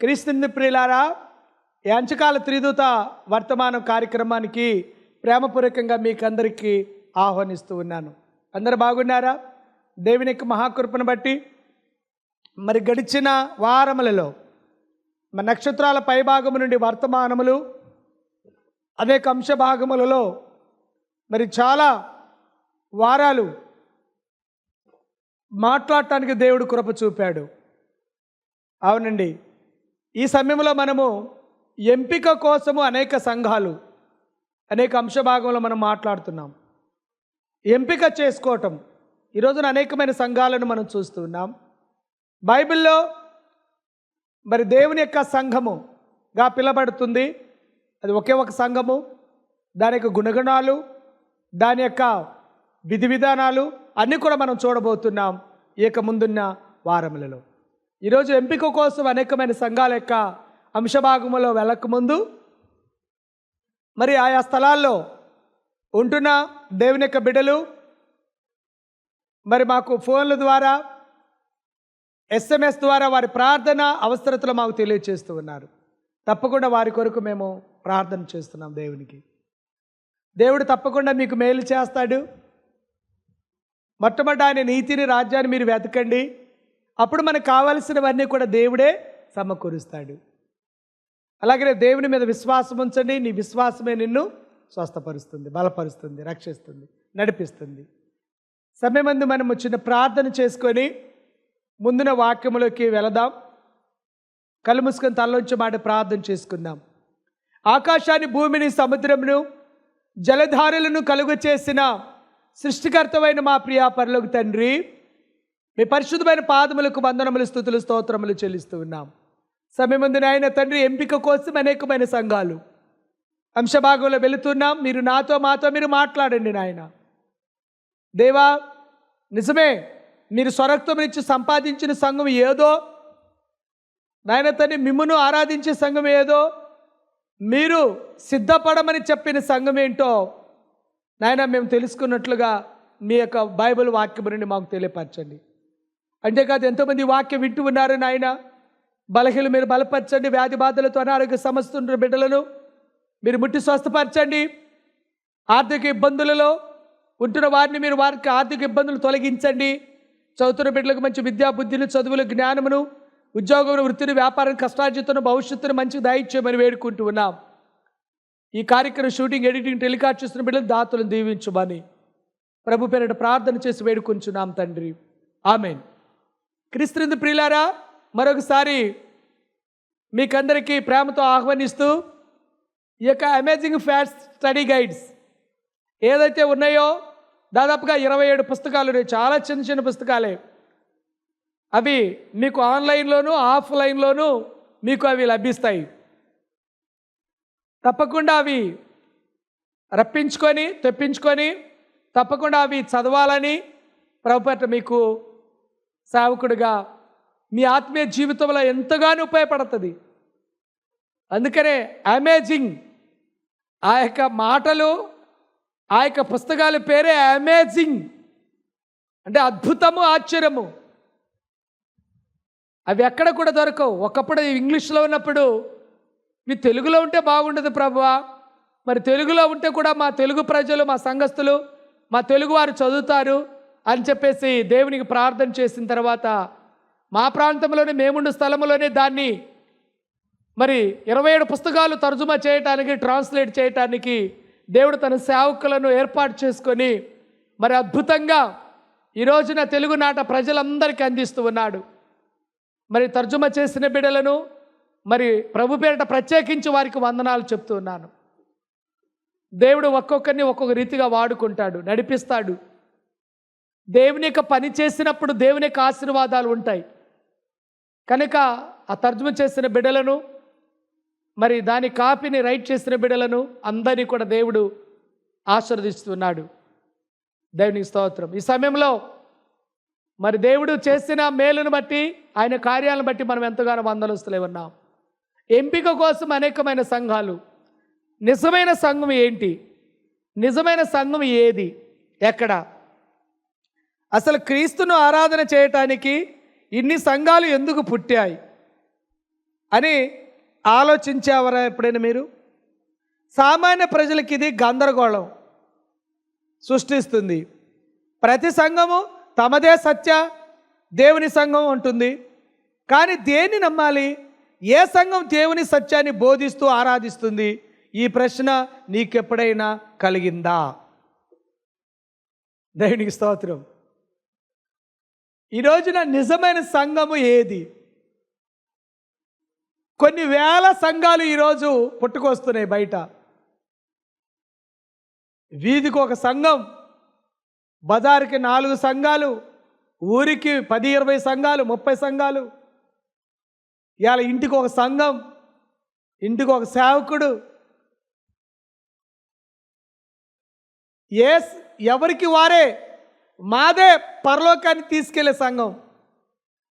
క్రీస్తుని ప్రియులారా ఈ అంచకాల త్రిదూత వర్తమానం కార్యక్రమానికి ప్రేమపూర్వకంగా మీకు అందరికీ ఆహ్వానిస్తూ ఉన్నాను. అందరు బాగున్నారా? దేవుని యొక్క మహాకృపను బట్టి మరి గడిచిన వారములలో మన నక్షత్రాల పైభాగము నుండి వర్తమానములు అనేక అంశ భాగములలో మరి చాలా వారాలు మాట్లాడటానికి దేవుడు కృప చూపాడు. అవునండి. ఈ సమయంలో మనము ఎంపిక కోసము అనేక సంఘాలు అనేక అంశ భాగంలో మనం మాట్లాడుతున్నాం. ఎంపిక చేసుకోవటం ఈ రోజున అనేకమైన సంఘాలను మనం చూస్తున్నాం బైబిల్లో మరి దేవుని యొక్క సంఘముగా పిలబడుతుంది. అది ఒకే ఒక సంఘము. దాని యొక్క గుణగణాలు దాని యొక్క విధి విధానాలు అన్నీ కూడా మనం చూడబోతున్నాం. ఇక ముందున్న వారములలో. ఈరోజు ఎంపిక కోసం అనేకమైన సంఘాల యొక్క అంశభాగములో వెళ్ళకముందు మరి ఆయా స్థలాల్లో ఉంటున్న దేవుని యొక్క బిడ్డలు మరి మాకు ఫోన్ల ద్వారా ఎస్ఎంఎస్ ద్వారా వారి ప్రార్థన అవసరతలు మాకు తెలియచేస్తూ ఉన్నారు. తప్పకుండా వారి కొరకు మేము ప్రార్థన చేస్తున్నాం దేవునికి. దేవుడు తప్పకుండా మీకు మేలు చేస్తాడు. మొట్టమొదటి ఆయన నీతిని రాజ్యాన్ని మీరు వెతకండి. అప్పుడు మనకు కావలసినవన్నీ కూడా దేవుడే సమకూరుస్తాడు. అలాగే దేవుని మీద విశ్వాసం ఉంచండి. నీ విశ్వాసమే నిన్ను స్వస్థపరుస్తుంది బలపరుస్తుంది రక్షిస్తుంది నడిపిస్తుంది. సమయమందు మనం చిన్న ప్రార్థన చేసుకొని ముందున వాక్యములోకి వెళదాం. కళ్ళు మూసుకొని తలలోంచి మాట ప్రార్థన చేసుకుందాం. ఆకాశాన్ని భూమిని సముద్రమును జలధారలను కలుగు చేసిన సృష్టికర్తమైన మా ప్రియా పరలోకి తండ్రి మీ పరిశుద్ధమైన పాదములకు వందనములు స్థుతులు స్తోత్రములు చెల్లిస్తూ ఉన్నాం. సమయముందు నాయన తండ్రి ఎంపిక కోసం అనేకమైన సంఘాలు. అంశభాగంలో వెళుతున్నాం. మీరు నాతో మాతో మీరు మాట్లాడండి నాయన. దేవా నిజమే మీరు స్వరక్తం నుంచి సంపాదించిన సంఘం ఏదో? నాయన తండ్రి మిమ్మును ఆరాధించే సంఘం ఏదో? మీరు సిద్ధపడమని చెప్పిన సంఘం ఏంటో? నాయన మేము తెలుసుకున్నట్లుగా మీ యొక్క బైబిల్ వాక్యం నుండి మాకు తెలియపరచండి. అంతేకాదు ఎంతోమంది వాక్యం వింటూ ఉన్నారు నాయన. బలహీలు మీరు బలపరచండి వ్యాధి బాధలతో అనారోగ్య సమస్య ఉన్న బిడ్డలను. మీరు ముట్టి స్వస్థపరచండి. ఆర్థిక ఇబ్బందులలో ఉంటున్న వారిని మీరు వారికి ఆర్థిక ఇబ్బందులు తొలగించండి. చదువుతున్న బిడ్డలకు మంచి విద్యా బుద్ధిని చదువులు జ్ఞానమును ఉద్యోగం వృత్తిని వ్యాపారం కష్టార్జితను భవిష్యత్తును మంచి దయచేయమని వేడుకుంటూ ఉన్నాం. ఈ కార్యక్రమం షూటింగ్ ఎడిటింగ్ టెలికాస్ట్ చేస్తున్న బిడ్డలు దాతలను దీవించమని. ప్రభు పేరిట ప్రార్థన చేసి వేడుకుంటున్నాం తండ్రి. ఆమెన్. క్రిస్తిందు ప్రియులారా మరొకసారి మీకందరికీ ప్రేమతో ఆహ్వానిస్తూ ఈ యొక్క అమేజింగ్ ఫ్యాట్స్ స్టడీ గైడ్స్ ఏదైతే ఉన్నాయో దాదాపుగా ఇరవై ఏడు పుస్తకాలు ఉన్నాయి. చాలా చిన్న చిన్న పుస్తకాలే. అవి మీకు ఆన్లైన్లోను ఆఫ్లైన్లోను మీకు అవి లభిస్తాయి. తప్పకుండా అవి రప్పించుకొని తెప్పించుకొని తప్పకుండా అవి చదవాలని ప్రభుపేట మీకు సేవకుడిగా మీ ఆత్మీయ జీవితంలో ఎంతగానో ఉపయోగపడుతుంది. అందుకనే అమేజింగ్ ఆ యొక్క మాటలు ఆ యొక్క పుస్తకాల పేరే అమేజింగ్. అంటే అద్భుతము ఆశ్చర్యము. అవి ఎక్కడ కూడా దొరకవు. ఒకప్పుడు ఇంగ్లీష్లో ఉన్నప్పుడు ఇవి తెలుగులో ఉంటే బాగుండదు ప్రభువా. మరి తెలుగులో ఉంటే కూడా మా తెలుగు ప్రజలు మా సంఘస్థులు మా తెలుగు వారు చదువుతారు. అని చెప్పేసి దేవునికి ప్రార్థన చేసిన తర్వాత మా ప్రాంతంలోనే మేముండు స్థలంలోనే దాన్ని మరి ఇరవై ఏడు పుస్తకాలు తర్జుమా చేయటానికి ట్రాన్స్లేట్ చేయటానికి దేవుడు తన సేవకులను ఏర్పాటు చేసుకొని మరి అద్భుతంగా ఈ రోజున తెలుగు నాట ప్రజలందరికీ అందిస్తూ ఉన్నాడు. మరి తర్జుమా చేసిన బిడ్డలను మరి ప్రభు పేరిట ప్రత్యేకించి వారికి వందనాలు చెప్తూ ఉన్నాను. దేవుడు ఒక్కొక్కరిని ఒక్కొక్క రీతిగా వాడుకుంటాడు నడిపిస్తాడు. దేవుని యొక్క పని చేసినప్పుడు దేవుని యొక్క ఆశీర్వాదాలు ఉంటాయి. కనుక ఆ తర్జుమ చేసిన బిడలను మరి దాని కాపీని రైట్ చేసిన బిడలను అందరినీ కూడా దేవుడు ఆశీర్వదిస్తున్నాడు. దేవునికి స్తోత్రం. ఈ సమయంలో మరి దేవుడు చేసిన మేలును బట్టి ఆయన కార్యాలను బట్టి మనం ఎంతగానో వందలుస్తలే ఉన్నాం. ఎంపిక కోసం అనేకమైన సంఘాలు. నిజమైన సంఘం ఏంటి? నిజమైన సంఘం ఏది? ఎక్కడ? అసలు క్రీస్తును ఆరాధన చేయటానికి ఇన్ని సంఘాలు ఎందుకు పుట్టాయి? అని ఆలోచించేవారా ఎప్పుడైనా మీరు? సామాన్య ప్రజలకి ఇది గందరగోళం సృష్టిస్తుంది. ప్రతి సంఘము తమదే సత్య దేవుని సంఘం ఉంటుంది కానీ దేన్ని నమ్మాలి? ఏ సంఘం దేవుని సత్యాన్ని బోధిస్తూ ఆరాధిస్తుంది? ఈ ప్రశ్న నీకెప్పుడైనా కలిగిందా? దేవునికి స్తోత్రం. ఈ రోజున నిజమైన సంఘము ఏది? కొన్ని వేల సంఘాలు ఈరోజు పుట్టుకొస్తున్నాయి బయట. వీధికి ఒక సంఘం బజారుకి నాలుగు సంఘాలు ఊరికి పది ఇరవై సంఘాలు ముప్పై సంఘాలు. ఇవాళ ఇంటికి ఒక సంఘం ఇంటికి ఒక సేవకుడు. ఏ ఎవరికి వారే? మాదే పరలోకానికి తీసుకెళ్ళే సంఘం.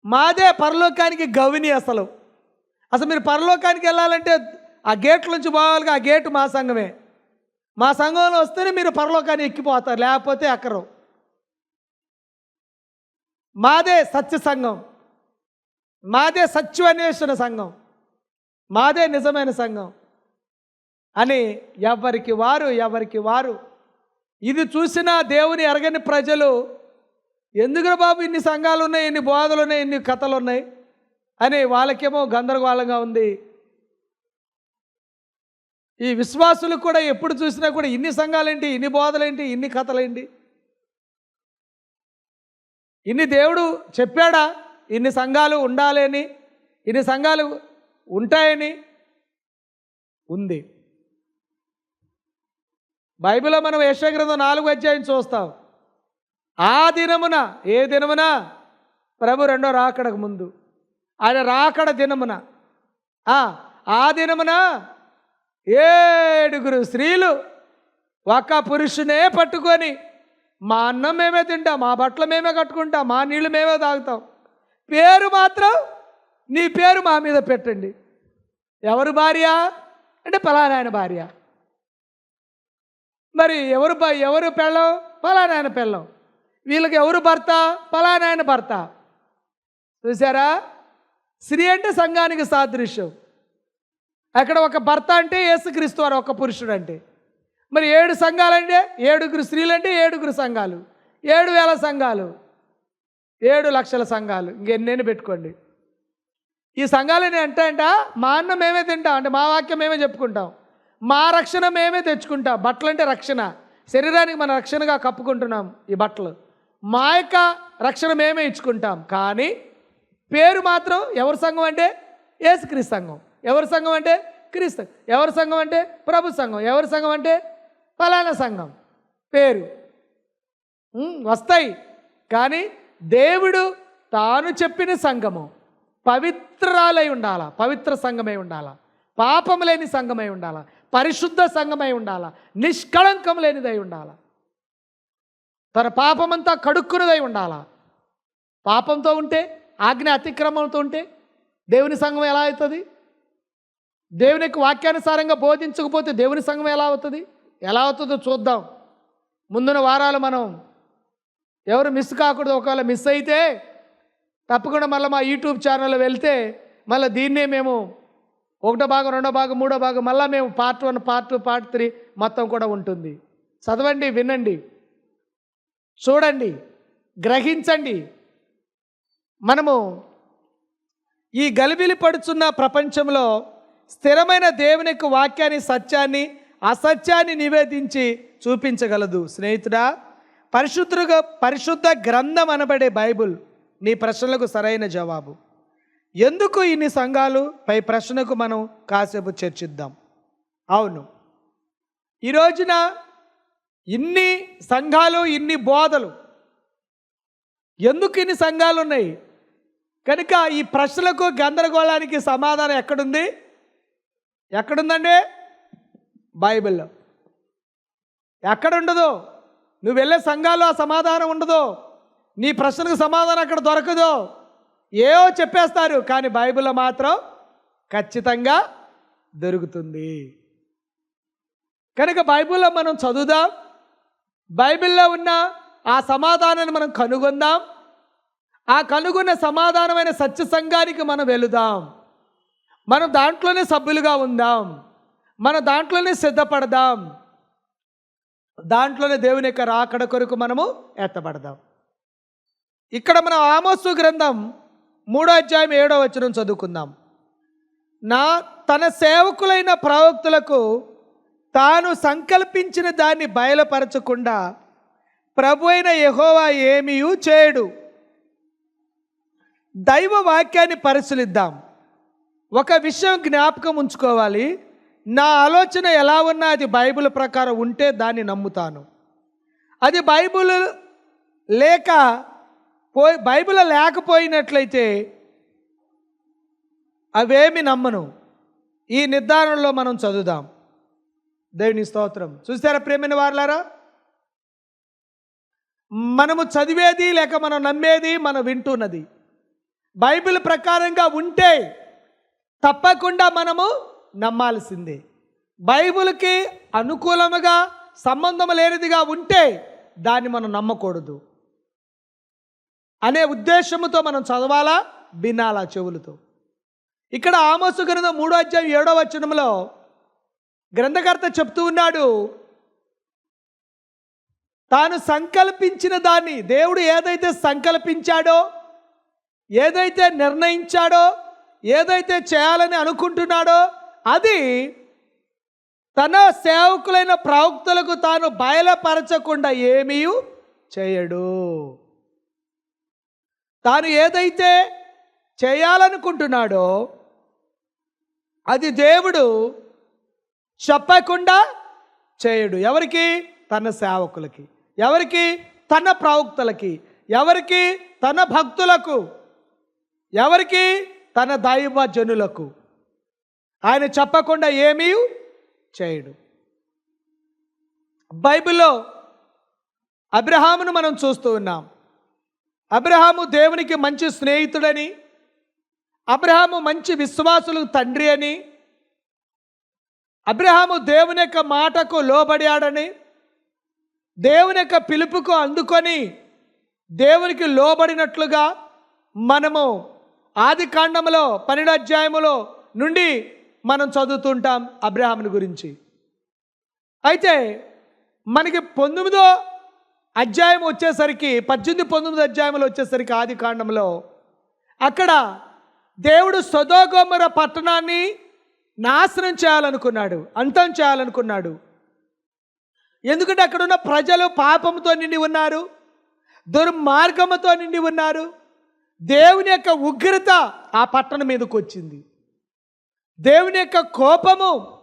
మాదే పరలోకానికి గవిని అసలు. అసలు మీరు పరలోకానికి వెళ్ళాలంటే ఆ గేట్ నుంచి పోవాలిగా ఆ గేటు మా సంఘమే. మా సంఘంలో వస్తేనే మీరు పరలోకాన్ని ఎక్కిపోతారు లేకపోతే అక్కరు మాదే సత్య సంఘం. మాదే సత్యన్వేషణ సంఘం. మాదే నిజమైన సంఘం. అని ఎవరికి వారు ఎవరికి వారు ఇది చూసిన దేవుని ఎరగని ప్రజలు ఎందుకురా బాబు ఇన్ని సంఘాలు ఉన్నాయి ఇన్ని బోధలు ఉన్నాయి ఇన్ని కథలు ఉన్నాయి అని వాళ్ళకేమో గందరగోళంగా ఉంది. ఈ విశ్వాసులు కూడా ఎప్పుడు చూసినా కూడా ఇన్ని సంఘాలేంటి ఇన్ని బోధలేంటి ఇన్ని కథలేంటి? ఇన్ని దేవుడు చెప్పాడా ఇన్ని సంఘాలు ఉండాలని ఇన్ని సంఘాలు ఉంటాయని? ఉంది. బైబిల్లో మనం యశగ్రంథం నాలుగు అధ్యాయం చూస్తాం. ఆ దినమున ఏ దినమున? ప్రభు రెండో రాకడకు ముందు. ఆయన రాకడ దినమున. ఆ, దినమున ఏడుగురు స్త్రీలు ఒక పురుషునే పట్టుకొని మా అన్నం మేమే తింటాం మా బట్టలు మేమే కట్టుకుంటాం మా నీళ్ళు మేమే తాగుతాం. పేరు మాత్రం నీ పేరు మా మీద పెట్టండి. ఎవరు భార్య? అంటే పలానాయన భార్య. మరి ఎవరు ఎవరు పెళ్ళం? పలానాయన పెళ్ళం. వీళ్ళకి ఎవరు భర్త? పలానాయన భర్త. చూసారా స్త్రీ అంటే సంఘానికి సాదృశ్యం. అక్కడ ఒక భర్త అంటే యేసుక్రీస్తు వారు ఒక పురుషుడు అంటే మరి ఏడు సంఘాలంటే? ఏడుగురు స్త్రీలు అంటే ఏడుగురు సంఘాలు. ఏడు వేల సంఘాలు. ఏడు లక్షల సంఘాలు. ఇంకెన్నెన్ని పెట్టుకోండి. ఈ సంఘాలని అంటే అంట మా అన్న మేమే తింటాం. అంటే మా వాక్యం మేమే చెప్పుకుంటాం. మా రక్షణ మేమే తెచ్చుకుంటాం. బట్టలు అంటే రక్షణ. శరీరానికి మన రక్షణగా కప్పుకుంటున్నాం ఈ బట్టలు. మా యొక్క రక్షణ మేమే ఇచ్చుకుంటాం. కానీ పేరు మాత్రం ఎవరి సంఘం అంటే? ఏసుక్రీ సంఘం. ఎవరి సంఘం అంటే? క్రీస్తు. ఎవరి సంఘం అంటే? ప్రభు సంఘం. ఎవరి సంఘం అంటే? ఫలానా సంఘం. పేరు. వస్తాయి. కానీ దేవుడు తాను చెప్పిన సంఘము పవిత్రాలై ఉండాలా? పవిత్ర సంఘమై ఉండాలా? పాపం లేని సంఘమై ఉండాలా? పరిశుద్ధ సంఘమై ఉండాల? నిష్కళంకం లేనిదై ఉండాల? తన పాపమంతా కడుక్కున్నదై ఉండాల? పాపంతో ఉంటే ఆజ్ఞ అతిక్రమంతో ఉంటే దేవుని సంఘం ఎలా అవుతుంది? దేవుని యొక్క వాక్యానుసారంగా బోధించకపోతే దేవుని సంఘం ఎలా అవుతుంది? ఎలా అవుతుందో చూద్దాం. ముందున వారాలు మనం ఎవరు మిస్ కాకూడదు. ఒకవేళ మిస్ అయితే తప్పకుండా మళ్ళీ మా యూట్యూబ్ ఛానల్లో వెళ్తే మళ్ళీ దీన్నే మేము ఒకటో భాగం రెండో భాగం మూడో భాగం మళ్ళీ మేము part one part two part three మొత్తం కూడా ఉంటుంది. చదవండి వినండి. చూడండి గ్రహించండి. మనము ఈ గలిబిలి పడుచున్న ప్రపంచంలో స్థిరమైన దేవుని యొక్క వాక్యాన్ని సత్యాన్ని అసత్యాన్ని నివేదించి చూపించగలదు. స్నేహితుడా పరిశుద్ధుగా పరిశుద్ధ గ్రంథం అనబడే బైబుల్ నీ ప్రశ్నలకు సరైన జవాబు. ఎందుకు ఇన్ని సంఘాలు? పై ప్రశ్నకు మనం కాసేపు చర్చిద్దాం. అవును. ఈ రోజున ఇన్ని సంఘాలు ఇన్ని బోధలు. ఎందుకు ఇన్ని సంఘాలు ఉన్నాయి కనుక ఈ ప్రశ్నలకు గందరగోళానికి సమాధానం ఎక్కడుంది? ఎక్కడుందండి? బైబిల్లో. ఎక్కడ ఉండదు నువ్వు వెళ్ళే సంఘాలు ఆ సమాధానం ఉండదు? నీ ప్రశ్నకు సమాధానం అక్కడ దొరకదు? ఏవో చెప్పేస్తారు కానీ బైబిల్లో మాత్రం ఖచ్చితంగా దొరుకుతుంది. కనుక బైబిల్లో మనం చదువుదాం బైబిల్లో ఉన్న ఆ సమాధానాన్ని మనం కనుగొందాం ఆ కనుగొన్న సమాధానమైన సత్య సంఘానికి మనం వెళుదాం. మనం దాంట్లోనే సభ్యులుగా ఉందాం మన దాంట్లోనే సిద్ధపడదాం దాంట్లోనే దేవుని యొక్క రాకడ కొరకు మనము ఎత్తబడదాం. ఇక్కడ మనం ఆమోసు గ్రంథం మూడో అధ్యాయం ఏడో వచనం చదువుకుందాం. నా తన సేవకులైన ప్రవక్తులకు తాను సంకల్పించిన దాన్ని బయలుపరచకుండా ప్రభు అయిన యహోవా ఏమీయూ చేయడు. దైవ వాక్యాన్ని పరిశీలిద్దాం. ఒక విషయం జ్ఞాపకం ఉంచుకోవాలి. నా ఆలోచన ఎలా ఉన్నా అది బైబిల్ ప్రకారం ఉంటే దాన్ని నమ్ముతాను. అది బైబిల్ లేక పోయి బైబిల్ లేకపోయినట్లయితే అవేమి నమ్మను. ఈ నిర్ధారణలో మనం చదువుదాం. దేవుని స్తోత్రం. చూసారా ప్రేమైన వారులారా? మనము చదివేది లేక మనం నమ్మేది మనం వింటున్నది. బైబిల్ ప్రకారంగా ఉంటే తప్పకుండా మనము నమ్మాల్సిందే. బైబిల్కి అనుకూలముగా సంబంధం లేనిదిగా ఉంటే దాన్ని మనం నమ్మకూడదు. అనే ఉద్దేశముతో మనం చదవాలా? వినాలా చెవులతో. ఇక్కడ ఆమోసు గ్రంథం మూడో అధ్యాయం ఏడో వచనంలో గ్రంథకర్త చెప్తూ ఉన్నాడు తాను సంకల్పించిన దాన్ని దేవుడు ఏదైతే సంకల్పించాడో ఏదైతే నిర్ణయించాడో ఏదైతే చేయాలని అనుకుంటున్నాడో అది తన సేవకులైన ప్రవక్తలకు తాను బయలుపరచకుండా ఏమీ చేయడు. తాను ఏదైతే చేయాలనుకుంటున్నాడో అది దేవుడు చెప్పకుండా చేయడు. ఎవరికి? తన సేవకులకి. ఎవరికి? తన ప్రవక్తలకి. ఎవరికి? తన భక్తులకు. ఎవరికి? తన దైవ జనులకు ఆయన చెప్పకుండా ఏమీ చేయడు. బైబిల్లో అబ్రహామును మనం చూస్తూ ఉన్నాం. అబ్రహాము దేవునికి మంచి స్నేహితుడని అబ్రహాము మంచి విశ్వాసులకు తండ్రి అని అబ్రహాము దేవుని యొక్క మాటకు లోబడాడని దేవుని యొక్క పిలుపుకు అందుకొని దేవునికి లోబడినట్లుగా మనము ఆది కాండములో పన్నెండు అధ్యాయములో నుండి మనం చదువుతుంటాం అబ్రహాముని గురించి. అయితే మనకి పంతొమ్మిదో అధ్యాయం వచ్చేసరికి పద్దెనిమిది పంతొమ్మిది అధ్యాయంలో వచ్చేసరికి ఆది కాండంలో అక్కడ దేవుడు సదోగోమర పట్టణాన్ని నాశనం చేయాలనుకున్నాడు అంతం చేయాలనుకున్నాడు. ఎందుకంటే అక్కడ ఉన్న ప్రజలు పాపంతో నిండి ఉన్నారు దుర్మార్గముతో నిండి ఉన్నారు. దేవుని యొక్క ఉగ్రత ఆ పట్టణం మీదకు వచ్చింది. దేవుని యొక్క కోపము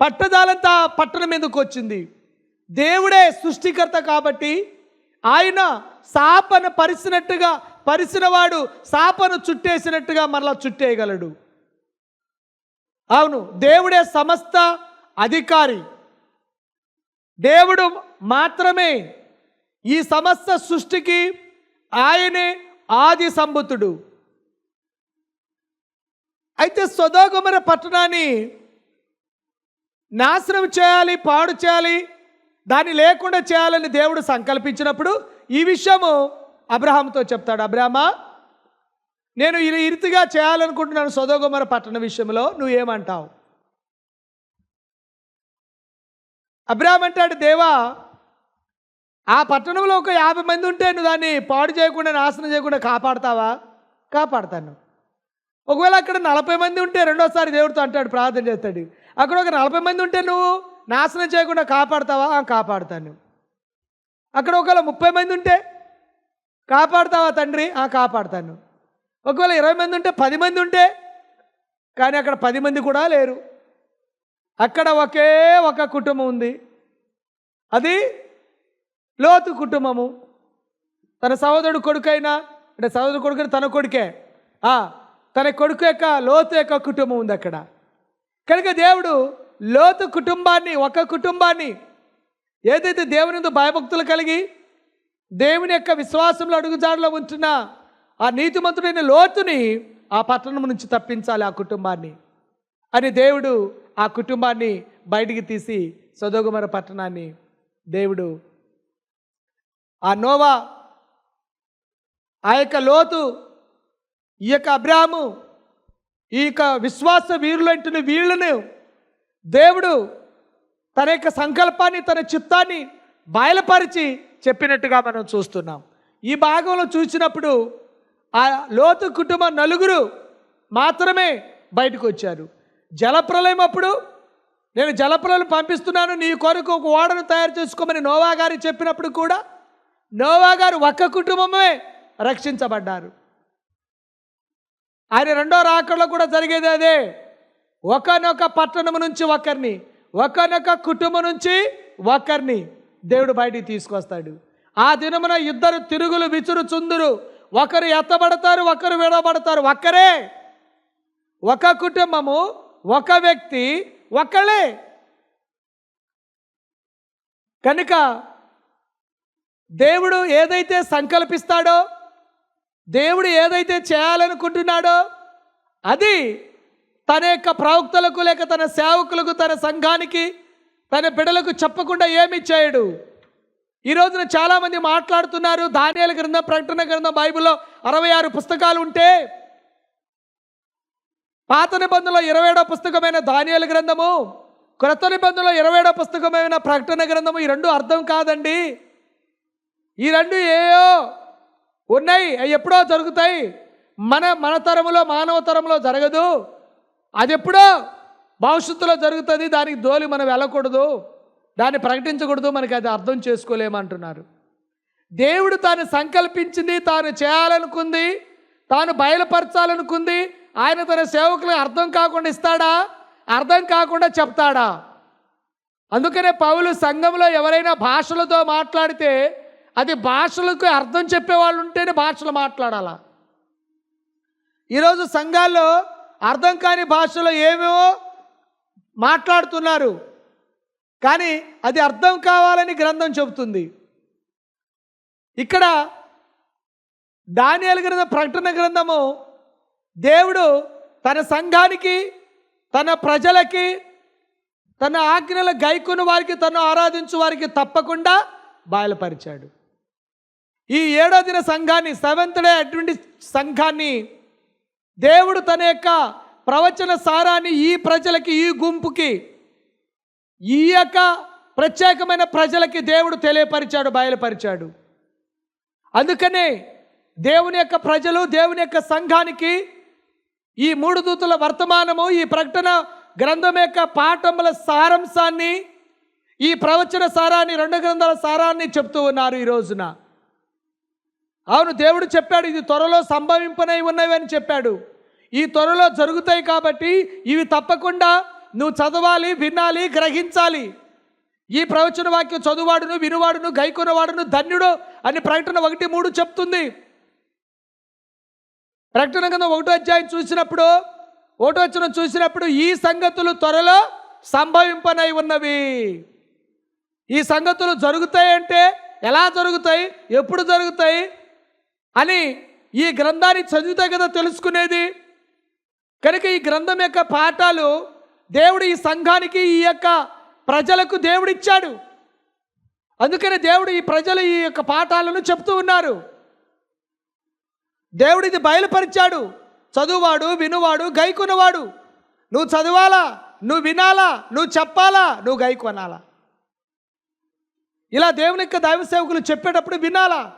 పట్టదాలంతా ఆ పట్టణం మీదకు వచ్చింది. దేవుడే సృష్టికర్త కాబట్టి ఆయన సాపను పరిచినట్టుగా పరిచినవాడు సాపను చుట్టేసినట్టుగా మరలా చుట్టేయగలడు. అవును దేవుడే సమస్త అధికారి. దేవుడు మాత్రమే ఈ సమస్త సృష్టికి ఆయనే ఆది సంబుతుడు. అయితే సొదోగుమర పట్టణాన్ని నాశనం చేయాలి పాడు చేయాలి దాన్ని లేకుండా చేయాలని దేవుడు సంకల్పించినప్పుడు ఈ విషయము అబ్రహాంతో చెప్తాడు. అబ్రహమా నేను ఈ రీతిగా చేయాలనుకుంటున్నాను సొదోగుమర పట్టణ విషయంలో నువ్వేమంటావు? అబ్రహం అంటాడు దేవా ఆ పట్టణంలో ఒక యాభై మంది ఉంటే నువ్వు దాన్ని పాడు చేయకుండా నాశనం చేయకుండా కాపాడతావా? కాపాడతాను. ఒకవేళ అక్కడ నలభై మంది ఉంటే రెండోసారి దేవుడితో అంటాడు ప్రార్థన చేస్తాడు. అక్కడ ఒక నలభై మంది ఉంటే నువ్వు నాశనం చేయకుండా కాపాడతావా? కాపాడుతాను అక్కడ ఒకవేళ ముప్పై మంది ఉంటే కాపాడతావా తండ్రి? "ఆ, కాపాడతాను. ఒకవేళ ఇరవై మంది ఉంటే పది మంది ఉంటే కానీ అక్కడ పది మంది కూడా లేరు. అక్కడ ఒకే ఒక కుటుంబం ఉంది. అది లోతు కుటుంబము. తన సహోదరుడు కొడుకైనా అంటే సహోదరుడు కొడుకు తన కొడుకే. తన కొడుకు యొక్క లోతు యొక్క కుటుంబం ఉంది అక్కడ. కనుక దేవుడు లోతు కుటుంబాన్ని ఒక కుటుంబాన్ని ఏదైతే దేవుని భయభక్తులు కలిగి దేవుని యొక్క విశ్వాసంలో అడుగుజాడలో ఉంటున్న ఆ నీతిమంతుడైన లోతుని ఆ పట్టణం నుంచి తప్పించాలి ఆ కుటుంబాన్ని. అని దేవుడు ఆ కుటుంబాన్ని బయటికి తీసి సదోగుమర పట్టణాన్ని దేవుడు ఆ నోవా ఆ యొక్క లోతు ఈ యొక్క అబ్రాము ఈ యొక్క విశ్వాస వీరులంటున్న వీళ్ళను దేవుడు తన యొక్క సంకల్పాన్ని తన చిత్తాన్ని బయలుపరిచి చెప్పినట్టుగా మనం చూస్తున్నాం. ఈ భాగంలో చూసినప్పుడు ఆ లోతు కుటుంబం నలుగురు మాత్రమే బయటకు వచ్చారు. జలప్రలయం అప్పుడు నేను జలప్రలయం పంపిస్తున్నాను నీ కొరకు ఒక ఓడను తయారు చేసుకోమని నోవా గారు చెప్పినప్పుడు కూడా నోవా గారు ఒక్క కుటుంబమే రక్షించబడ్డారు. ఆయన రెండో రాకడలో కూడా జరిగేది అదే. ఒకనొక పట్టణం నుంచి ఒకరిని ఒకనొక కుటుంబం నుంచి ఒకరిని దేవుడు బయటికి తీసుకొస్తాడు. ఆ దినమున ఇద్దరు తిరుగులు విచురు చుందురు. ఒకరు ఎత్తబడతారు ఒకరు విడబడతారు ఒక్కరే ఒక కుటుంబము ఒక వ్యక్తి ఒకళ్ళే. కనుక దేవుడు ఏదైతే సంకల్పిస్తాడో దేవుడు ఏదైతే చేయాలనుకుంటున్నాడో అది తన యొక్క ప్రవక్తలకు లేక తన సేవకులకు తన సంఘానికి తన బిడలకు చెప్పకుండా ఏమి చేయడు. ఈ రోజున చాలామంది మాట్లాడుతున్నారు. ధాన్యాల గ్రంథం ప్రకటన గ్రంథం బైబిల్లో అరవై ఆరు పుస్తకాలు ఉంటే పాత నిబంధనలో ఇరవై ఏడో పుస్తకమైన ధాన్యాల గ్రంథము క్రొత్త నిబంధనలో ఇరవై ఏడో పుస్తకమైన ప్రకటన గ్రంథము ఈ రెండు అర్థం కాదండి. ఈ రెండు ఏయో ఉన్నాయి అవి ఎప్పుడో జరుగుతాయి. మన మన తరములో మానవ తరంలో జరగదు. అది ఎప్పుడో భవిష్యత్తులో జరుగుతుంది దానికి దోలి మనం వెళ్ళకూడదు దాన్ని ప్రకటించకూడదు మనకి అది అర్థం చేసుకోలేమంటున్నారు దేవుడు తాను సంకల్పించింది తాను చేయాలనుకుంది తాను బయలుపరచాలనుకుంది ఆయన తన సేవకులకు అర్థం కాకుండా ఇస్తాడా? అర్థం కాకుండా చెప్తాడా? అందుకనే పౌలు సంఘంలో ఎవరైనా భాషలతో మాట్లాడితే అది భాషలకు అర్థం చెప్పేవాళ్ళు ఉంటేనే భాషలు మాట్లాడాలా? ఈరోజు సంఘాల్లో అర్థం కాని భాషలో ఏమేమో మాట్లాడుతున్నారు. కానీ అది అర్థం కావాలని గ్రంథం చెబుతుంది. ఇక్కడ దానియాల గ్రంథ ప్రకటన గ్రంథము దేవుడు తన సంఘానికి తన ప్రజలకి తన ఆజ్ఞల గైకుని వారికి తను ఆరాధించు వారికి తప్పకుండా బయలుపరిచాడు. ఈ ఏడో దిన సంఘాన్ని సెవెంత్ డే అటువంటి సంఘాన్ని దేవుడు తన యొక్క ప్రవచన సారాన్ని ఈ ప్రజలకి ఈ గుంపుకి ఈ యొక్క ప్రత్యేకమైన ప్రజలకి దేవుడు తెలియపరిచాడు బయలుపరిచాడు. అందుకనే దేవుని యొక్క ప్రజలు దేవుని యొక్క సంఘానికి ఈ మూడు దూతుల వర్తమానము ఈ ప్రకటన గ్రంథం యొక్క పాఠముల సారాంశాన్ని ఈ ప్రవచన సారాన్ని రెండు గ్రంథాల సారాన్ని చెప్తూ ఉన్నారు ఈ రోజున. అవును దేవుడు చెప్పాడు ఇది త్వరలో సంభవింపనై ఉన్నవి అని చెప్పాడు. ఈ త్వరలో జరుగుతాయి కాబట్టి ఇవి తప్పకుండా నువ్వు చదవాలి వినాలి గ్రహించాలి. ఈ ప్రవచన వాక్యం చదువువాడును వినువాడును గైకొనవాడును ధన్యుడు అని ప్రకటన ఒకటి మూడు చెప్తుంది. ప్రకటన కింద ఒకటో అధ్యాయం చూసినప్పుడు ఒకటో వచ్చిన చూసినప్పుడు ఈ సంగతులు త్వరలో సంభవింపనై ఉన్నవి. ఈ సంగతులు జరుగుతాయంటే ఎలా జరుగుతాయి? ఎప్పుడు జరుగుతాయి? అని ఈ గ్రంథాన్ని చదివితే కదా తెలుసుకునేది? కనుక ఈ గ్రంథం యొక్క పాఠాలు దేవుడు ఈ సంఘానికి ఈ యొక్క ప్రజలకు దేవుడిచ్చాడు. అందుకనే అందుకని దేవుడు ఈ ప్రజలు ఈ యొక్క పాఠాలను చెప్తూ ఉన్నారు. దేవుడు ఇది బయలుపరిచాడు. చదువువాడు వినువాడు గైకునవాడు. నువ్వు చదవాలా? నువ్వు వినాలా? నువ్వు చెప్పాలా? నువ్వు గైకొనాలా? ఇలా దేవుని యొక్క దైవ సేవకులు చెప్పేటప్పుడు వినాలా?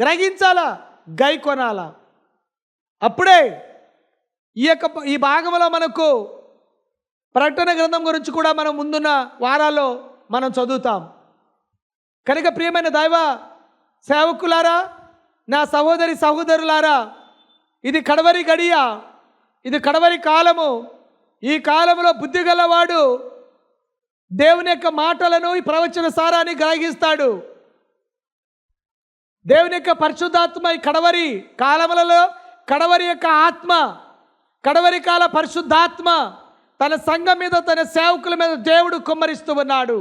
గ్రహించాలా? గై కొనాలా. అప్పుడే ఈ యొక్క ఈ భాగంలో మనకు ప్రకటన గ్రంథం గురించి కూడా మనం ముందున్న వారాల్లో మనం చదువుతాం. కనుక ప్రియమైన దైవ సేవకులారా నా సహోదరి సహోదరులారా ఇది కడవరి గడియ ఇది కడవరి కాలము. ఈ కాలంలో బుద్ధి గలవాడు దేవుని యొక్క మాటలను ఈ ప్రవచన సారాన్ని గ్రహిస్తాడు. దేవుని యొక్క పరిశుద్ధాత్మ ఈ కడవరి కాలములలో కడవరి యొక్క ఆత్మ కడవరి కాల పరిశుద్ధాత్మ తన సంఘం మీద తన సేవకుల మీద దేవుడు కుమ్మరిస్తూ ఉన్నాడు.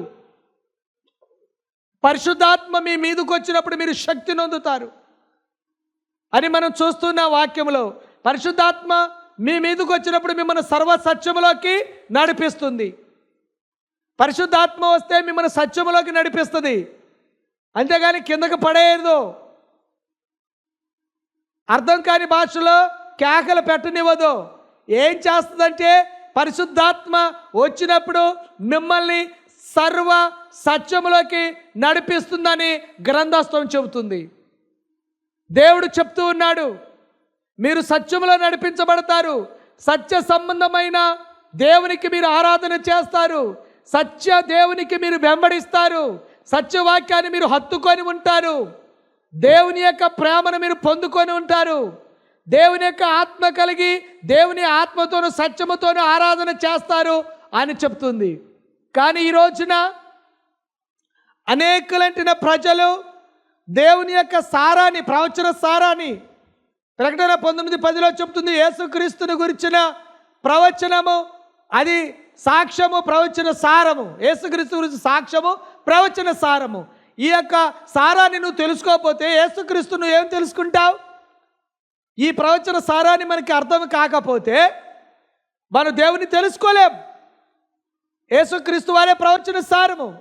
పరిశుద్ధాత్మ మీ మీదకు వచ్చినప్పుడు మీరు శక్తి నొందుతారు అని మనం చూస్తున్న వాక్యంలో పరిశుద్ధాత్మ మీ మీదకు వచ్చినప్పుడు మిమ్మల్ని సర్వ సత్యములోకి నడిపిస్తుంది. పరిశుద్ధాత్మ వస్తే మిమ్మల్ని సత్యములోకి నడిపిస్తుంది. అంతేగాని కిందకు పడేయదు అర్థం కాని భాషలో కేకలు పెట్టనివ్వదు. ఏం చేస్తుందంటే పరిశుద్ధాత్మ వచ్చినప్పుడు మిమ్మల్ని సర్వ సత్యములోకి నడిపిస్తుందని గ్రంథస్థం చెబుతుంది. దేవుడు చెప్తూ ఉన్నాడు మీరు సత్యములో నడిపించబడతారు. సత్య సంబంధమైన దేవునికి మీరు ఆరాధన చేస్తారు. సత్య దేవునికి మీరు వెంబడిస్తారు. సత్యవాక్యాన్ని మీరు హత్తుకొని ఉంటారు. దేవుని యొక్క ప్రేమను మీరు పొందుకొని ఉంటారు. దేవుని యొక్క ఆత్మ కలిగి దేవుని ఆత్మతోను సత్యముతోనూ ఆరాధన చేస్తారు అని చెప్తుంది. కానీ ఈ రోజున అనేకులంటిన ప్రజలు దేవుని యొక్క సారాన్ని ప్రవచన సారాన్ని ప్రకటన పంతొమ్మిది పదిలో చెప్తుంది. యేసుక్రీస్తుని గురించిన ప్రవచనము అది సాక్ష్యము ప్రవచన సారము. యేసుక్రీస్తు గురించి సాక్ష్యము ప్రవచన సారము. ఈ యొక్క సారాన్ని నువ్వు తెలుసుకోకపోతే యేసుక్రీస్తు నువ్వు ఏం తెలుసుకుంటావు? ఈ ప్రవచన సారాన్ని మనకి అర్థం కాకపోతే మనం దేవుని తెలుసుకోలేం. యేసుక్రీస్తు వారే ప్రవచన సారము.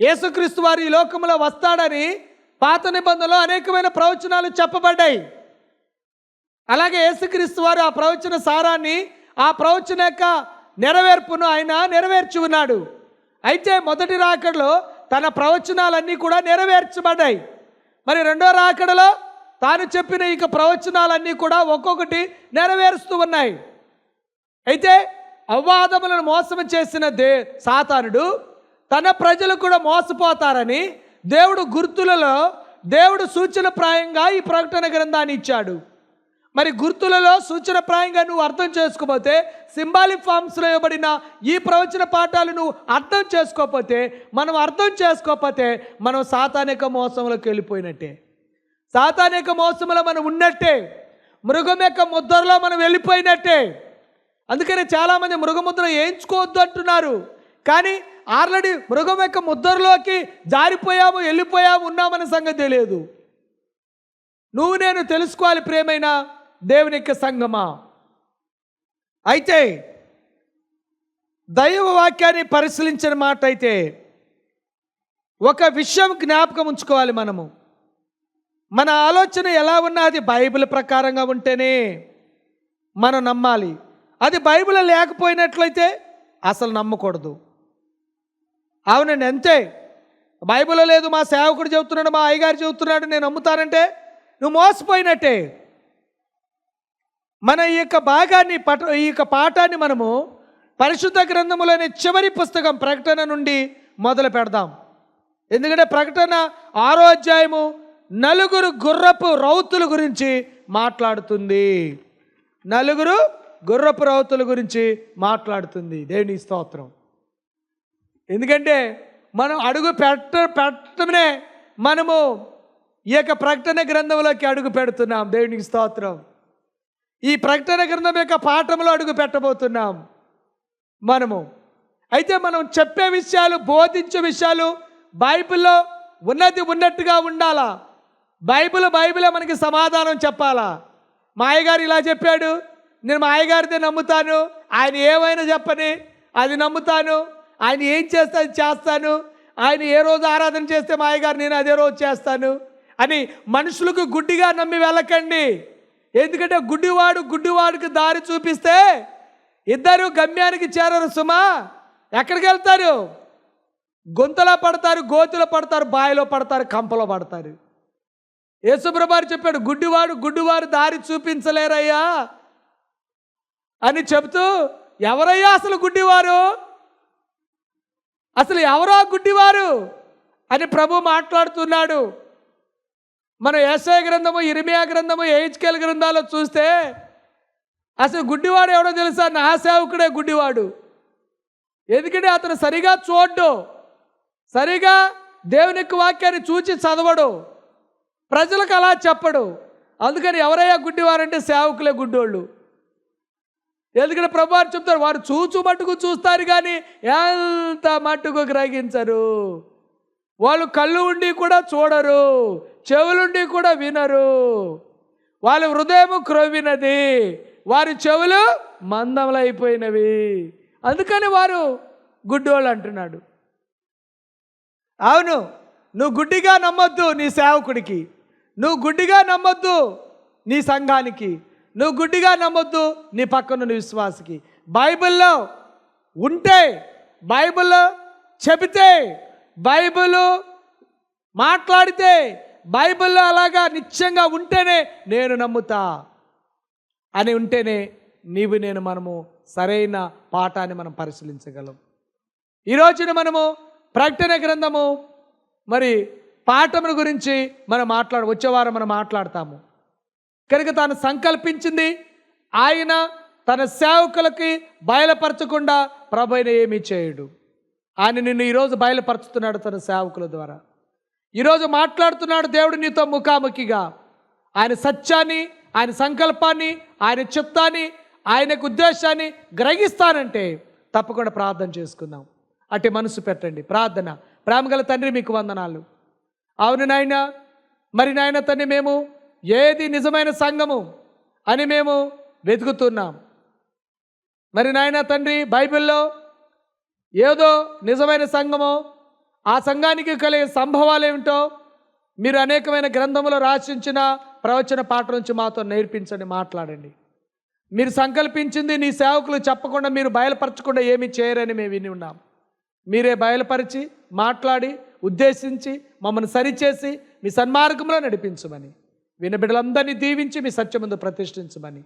యేసుక్రీస్తు వారు ఈ లోకంలో వస్తాడని పాత నిబంధనలో అనేకమైన ప్రవచనాలు చెప్పబడ్డాయి. అలాగే యేసుక్రీస్తు వారు ఆ ప్రవచన సారాన్ని ఆ ప్రవచన యొక్క నెరవేర్పును ఆయన నెరవేర్చి ఉన్నాడు. అయితే మొదటి రాకడలో తన ప్రవచనాలన్నీ కూడా నెరవేర్చబడ్డాయి. మరి రెండో రాకడలో తాను చెప్పిన ఇక ప్రవచనాలన్నీ కూడా ఒక్కొక్కటి నెరవేరుస్తూ ఉన్నాయి. అయితే అవ్వాదములను మోసం చేసిన దే సాతానుడు తన ప్రజలు కూడా మోసపోతారని దేవుడు గుర్తులలో దేవుడు సూచన ప్రాయంగా ఈ ప్రకటన గ్రంథాన్ని ఇచ్చాడు. మరి గుర్తులలో సూచన ప్రాయంగా నువ్వు అర్థం చేసుకోకపోతే సింబాలిక్ ఫామ్స్లో ఇవ్వబడిన ఈ ప్రవచన పాఠాలు నువ్వు అర్థం చేసుకోకపోతే మనం అర్థం చేసుకోకపోతే మనం సాతానిక మోసంలోకి వెళ్ళిపోయినట్టే. సాతానిక మోసంలో మనం ఉన్నట్టే. మృగం యొక్క ముద్రలో మనం వెళ్ళిపోయినట్టే. అందుకనే చాలామంది మృగముద్ర వేయించుకోవద్దు అంటున్నారు. కానీ ఆల్రెడీ మృగం యొక్క ముద్రలోకి జారిపోయాము వెళ్ళిపోయాము ఉన్నామనే సంగతి తెలియదు. నువ్వు నేను తెలుసుకోవాలి ప్రేమైనా? దేవుని యొక్క సంగమా? అయితే దైవ వాక్యాన్ని పరిశీలించిన మాట అయితే ఒక విషయం జ్ఞాపకం ఉంచుకోవాలి మనము. మన ఆలోచన ఎలా ఉన్నా అది బైబిల్ ప్రకారంగా ఉంటేనే మనం నమ్మాలి. అది బైబిల్ లేకపోయినట్లయితే అసలు నమ్మకూడదు. అవునండి అంతే బైబిల్ లేదు మా సేవకుడు చెబుతున్నాడు మా అయ్యగారు చెబుతున్నాడు నేను నమ్ముతానంటే నువ్వు మోసపోయినట్టే. మన ఈ యొక్క భాగాన్ని పట ఈ యొక్క పాఠాన్ని మనము పరిశుద్ధ గ్రంథములోని చివరి పుస్తకం ప్రకటన నుండి మొదలు పెడదాం. ఎందుకంటే ప్రకటన ఆరో అధ్యాయము నలుగురు గుర్రపు రౌతుల గురించి మాట్లాడుతుంది. నలుగురు గుర్రపు రౌతుల గురించి మాట్లాడుతుంది. దేవుని స్తోత్రం. ఎందుకంటే మనం అడుగు పెట్ట పెట్టడమే మనము ఈ యొక్క ప్రకటన గ్రంథంలోకి అడుగు పెడుతున్నాం. దేవునికి స్తోత్రం. ఈ ప్రకటన గ్రంథం యొక్క పాఠంలో అడుగు పెట్టబోతున్నాం మనము. అయితే మనం చెప్పే విషయాలు బోధించే విషయాలు బైబిల్లో ఉన్నది ఉన్నట్టుగా ఉండాలా? బైబిల్ బైబిలే మనకి సమాధానం చెప్పాలా? మా అయ్యగారు ఇలా చెప్పాడు నేను మా అయ్యగారిదే నమ్ముతాను ఆయన ఏమైనా చెప్పని అది నమ్ముతాను ఆయన ఏం చేస్తే అది చేస్తాను ఆయన ఏ రోజు ఆరాధన చేస్తే మా అయ్యగారు నేను అదే రోజు చేస్తాను అని మనుషులకు గుడ్డిగా నమ్మి వెళ్ళకండి. ఎందుకంటే గుడ్డివాడు గుడ్డివాడికి దారి చూపిస్తే ఇద్దరు గమ్యానికి చేరరు సుమా. ఎక్కడికి వెళ్తారు? గొంతులో పడతారు గోతులో పడతారు బావిలో పడతారు కంపలో పడతారు. యేసుప్రభారు చెప్పాడు గుడ్డివాడు గుడ్డివారు దారి చూపించలేరయ్యా. అని చెబుతూ ఎవరయ్యా అసలు గుడ్డివారు? అసలు ఎవరో గుడ్డివారు? అని ప్రభు మాట్లాడుతున్నాడు. మనం ఏసఐ గ్రంథము ఇరిమియా గ్రంథము ఏహెచ్కేల్ గ్రంథాలు చూస్తే అసలు గుడ్డివాడు ఎవడో తెలుసా? నా సేవకుడే గుడ్డివాడు. ఎందుకంటే అతను సరిగా చూడ్డు. సరిగా దేవుని యొక్క వాక్యాన్ని చూచి చదవడు. ప్రజలకు అలా చెప్పడు. అందుకని ఎవరయ్యా గుడ్డివారంటే సేవకులే గుడ్డోళ్ళు. ఎందుకంటే ప్రభు చెప్తారు వారు చూచు మట్టుకు చూస్తారు కానీ ఎంత మట్టుకు గ్రహించరు. వాళ్ళు కళ్ళు ఉండి కూడా చూడరు. చెవులుండి కూడా వినరు. వాళ్ళ హృదయము క్రొవినది వారి చెవులు మందములు అయిపోయినవి అందుకని వారు గుడ్డోళ్ళు అంటున్నాడు. అవును నువ్వు గుడ్డిగా నమ్మొద్దు నీ సేవకుడికి. నువ్వు గుడ్డిగా నమ్మొద్దు నీ సంఘానికి. నువ్వు గుడ్డిగా నమ్మొద్దు నీ పక్కనున్న విశ్వాసకి. బైబిల్లో ఉంటే బైబిల్లో చెబితే బైబిల్ మాట్లాడితే బైబిల్లో అలాగా నిత్యంగా ఉంటేనే నేను నమ్ముతా అని ఉంటేనే నీవు నేను మనము సరైన పాఠాన్ని మనం పరిశీలించగలం. ఈ రోజున మనము ప్రకటన గ్రంథము మరి పాఠముల గురించి మనం మాట్లాడ వచ్చేవారం మనం మాట్లాడతాము. కనుక తాను సంకల్పించింది ఆయన తన సేవకులకి బయలుపరచకుండా ప్రభైన ఏమీ చేయడు. ఆయన నిన్ను ఈరోజు బయలుపరుచుతున్నాడు తన సేవకుల ద్వారా. ఈరోజు మాట్లాడుతున్నాడు దేవుడు నీతో ముఖాముఖిగా. ఆయన సత్యాన్ని ఆయన సంకల్పాన్ని ఆయన చిత్తాన్ని ఆయనకు ఉద్దేశాన్ని గ్రహిస్తానంటే తప్పకుండా ప్రార్థన చేసుకుందాం. అట్టి మనసు పెట్టండి. ప్రార్థన. ప్రేమగల తండ్రి మీకు వందనాలు. అవును నాయన మరి నాయన తండ్రి మేము ఏది నిజమైన సంఘము అని మేము వెతుకుతున్నాం. మరి నాయన తండ్రి బైబిల్లో ఏదో నిజమైన సంఘమో ఆ సంఘానికి కలిగే సంభవాలు ఏమిటో మీరు అనేకమైన గ్రంథములో రాసించిన ప్రవచన పాట నుంచి మాతో నేర్పించండి మాట్లాడండి. మీరు సంకల్పించింది నీ సేవకులు చెప్పకుండా మీరు బయలుపరచకుండా ఏమీ చేయరని మేము విని ఉన్నాం. మీరే బయలుపరిచి మాట్లాడి ఉద్దేశించి మమ్మల్ని సరిచేసి మీ సన్మార్గంలో నడిపించమని వినబిడ్డలందరినీ దీవించి మీ సత్యముందు ప్రతిష్ఠించమని.